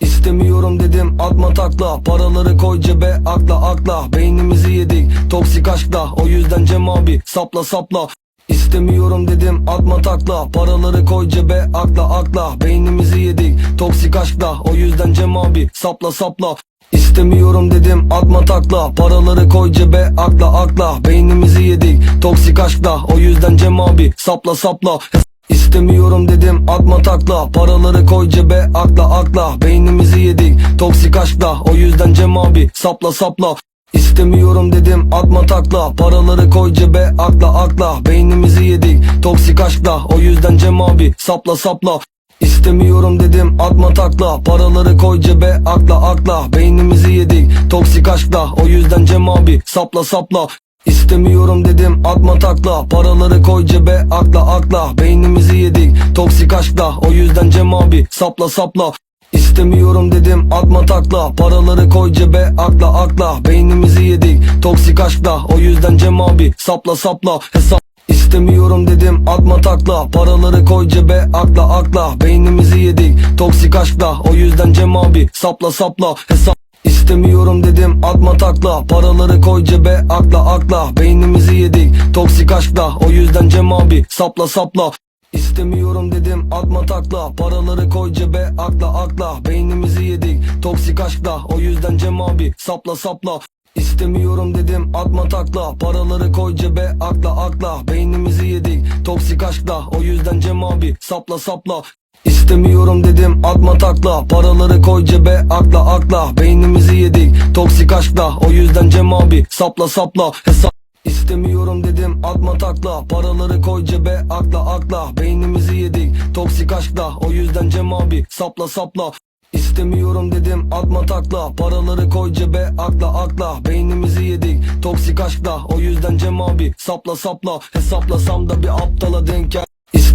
İstemiyorum dedim atma takla. Paraları koy cebe akla akla. Beynimizi yedik toksik aşkla. O yüzden Cem abi sapla sapla. İstemiyorum dedim atma takla. Paraları koy cebe akla akla. Beynimizi yedik toksik aşkla. O yüzden Cem abi sapla sapla. İstemiyorum dedim atma takla. Paraları koy cebe akla akla. Beynimizi yedik toksik aşkla. O yüzden Cem abi sapla sapla İstemiyorum dedim atma takla. Paraları koy cebe akla akla. Beynimizi yedik toksik aşkla. O yüzden Cem abi sapla sapla. İstemiyorum dedim atma takla. Paraları koy cebe akla akla. Beynimizi yedik toksik aşkla. O yüzden Cem abi sapla sapla. İstemiyorum dedim atma takla. Paraları koy cebe akla akla. Beynimizi yedik toksik aşkla. O yüzden Cem abi sapla sapla İstemiyorum dedim atma takla. Paraları koy cebe akla akla. Beynimizi yedik toksik aşkla. O yüzden Cem abi sapla sapla. İstemiyorum dedim atma takla. Paraları koy cebe akla akla. Beynimizi yedik toksik aşkla. O yüzden Cem abi sapla sapla. Hesap İstemiyorum dedim atma takla. Paraları koy cebe akla akla. Beynimizi yedik toksik aşkla. O yüzden Cem abi sapla sapla. Hesap İstemiyorum dedim atma takla. Paraları koy cebe akla akla. Beynimizi yedik toksik aşkla. O yüzden Cem abi sapla sapla. İstemiyorum dedim atma takla. Paraları koy cebe akla akla. Beynimizi yedik toksik aşkla. O yüzden Cem abi sapla sapla. İstemiyorum dedim atma takla. Paraları koy cebe akla akla. Beynimizi yedik toksik aşkla. O yüzden Cem abi sapla sapla İstemiyorum dedim atma takla. Paraları koy cebe akla akla. Beynimizi yedik toksik aşkla. O yüzden Cem abi sapla sapla. Hesap İstemiyorum dedim atma takla. Paraları koy cebe akla akla. Beynimizi yedik toksik aşkla. O yüzden Cem abi sapla sapla. İstemiyorum dedim atma takla. Paraları koy cebe akla akla. Beynimizi yedik toksik aşkla. O yüzden Cem abi sapla sapla. Hesaplasam da bir aptala denk gel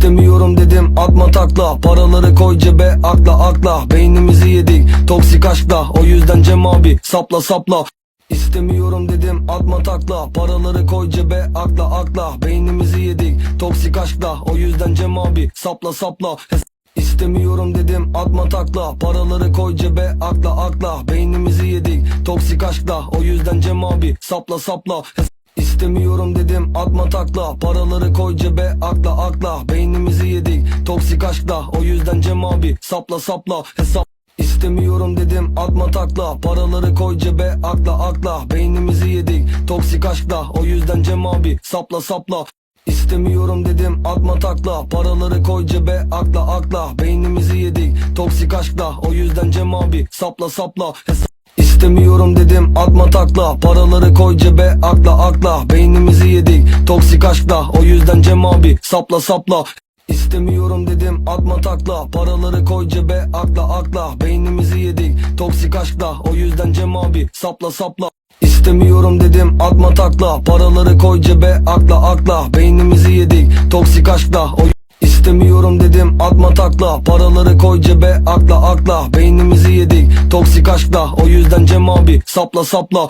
İstemiyorum dedim atma takla. Paraları koy cebe akla akla. Beynimizi yedik toksik aşkla. O yüzden Cem abi sapla sapla. İstemiyorum dedim atma takla. Paraları koy cebe akla akla. Beynimizi yedik toksik aşkla. O yüzden Cem abi sapla sapla. İstemiyorum dedim atma takla. Paraları koy cebe akla akla. Beynimizi yedik toksik aşkla. O yüzden Cem abi sapla sapla İstemiyorum dedim. Atma takla Paraları koy cebe akla akla. Beynimizi yedik toksik aşkla. O yüzden Cem abi sapla sapla. Hesap İstemiyorum dedim. Atma takla Paraları koy cebe akla akla. Beynimizi yedik toksik aşkla. O yüzden Cem abi sapla sapla. İstemiyorum dedim. Atma takla Paraları koy cebe akla akla. Beynimizi yedik toksik aşkla. O yüzden Cem abi sapla sapla. Hesap İstemiyorum dedim atma takla. Paraları koy cebe akla akla. Beynimizi yedik toksik aşkla. O yüzden Cem abi sapla sapla. İstemiyorum dedim atma takla. Paraları koy cebe akla akla. Beynimizi yedik toksik aşkla. O yüzden Cem abi sapla sapla. İstemiyorum dedim atma takla. Paraları koy cebe akla akla. Beynimizi yedik toksik aşkla. O İstemiyorum dedim atma takla. Paraları koy cebe akla akla. Beynimizi yedik toksik aşkla. O yüzden Cem abi sapla sapla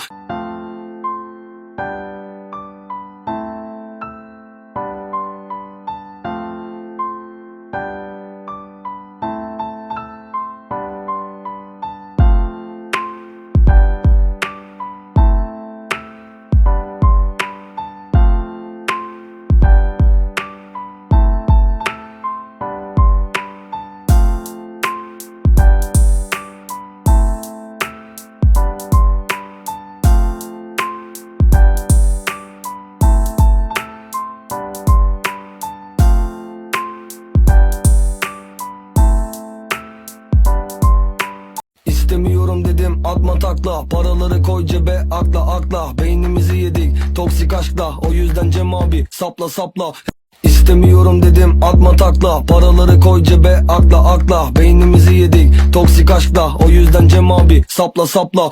atma takla Paraları koy cebe akla akla. Beynimizi yedik toksik aşkla. O yüzden Cem abi sapla sapla. İstemiyorum dedim atma takla. Paraları koy cebe akla akla. Beynimizi yedik toksik aşkla. O yüzden Cem abi sapla sapla.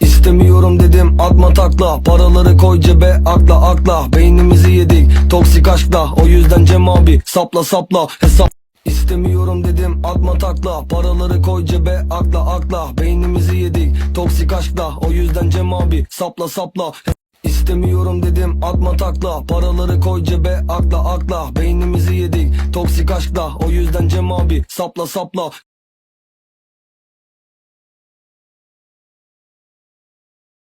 İstemiyorum dedim atma takla. Paraları koy cebe akla akla. Beynimizi yedik toksik aşkla. O yüzden Cem abi sapla sapla. Hesap İstemiyorum dedim atma takla. Paraları koy cebe akla akla. Beynimizi toksik aşkla O yüzden Cem abi sapla sapla. İstemiyorum dedim atma takla. Paraları koy cebe akla akla. Beynimizi yedik toksik aşkla. O yüzden Cem abi sapla sapla